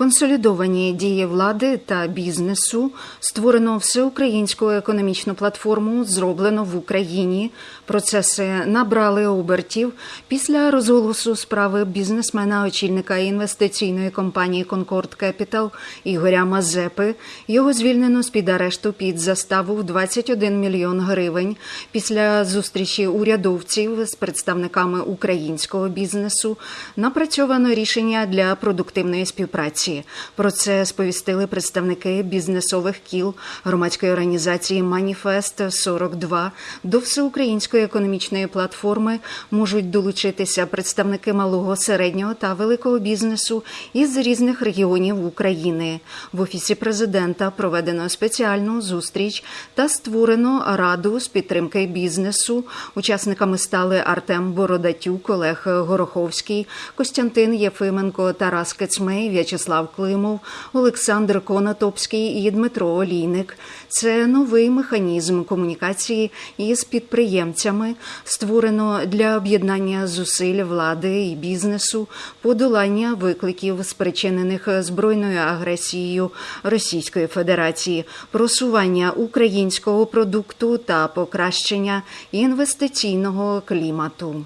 консолідовані дії влади та бізнесу, створено всеукраїнську економічну платформу, зроблено в Україні. Процеси набрали обертів після розголосу справи бізнесмена, очільника інвестиційної компанії Concord Capital Ігоря Мазепи. Його звільнено з під арешту під заставу в 21 мільйон гривень. Після зустрічі урядовців з представниками українського бізнесу напрацьовано рішення для продуктивної співпраці. Про це сповістили представники бізнесових кіл громадської організації Маніфест 42 до всеукраїнської економічної платформи можуть долучитися представники малого, середнього та великого бізнесу із різних регіонів України. В офісі президента проведено спеціальну зустріч та створено раду з підтримки бізнесу. Учасниками стали Артем Бородатюк, Олег Гороховський, Костянтин Єфименко, Тарас Кецмей, В'ячеслав Климов, Олександр Конотопський і Дмитро Олійник. Це новий механізм комунікації із підприємцями, створено для об'єднання зусиль влади і бізнесу, подолання викликів, спричинених збройною агресією Російської Федерації, просування українського продукту та покращення інвестиційного клімату.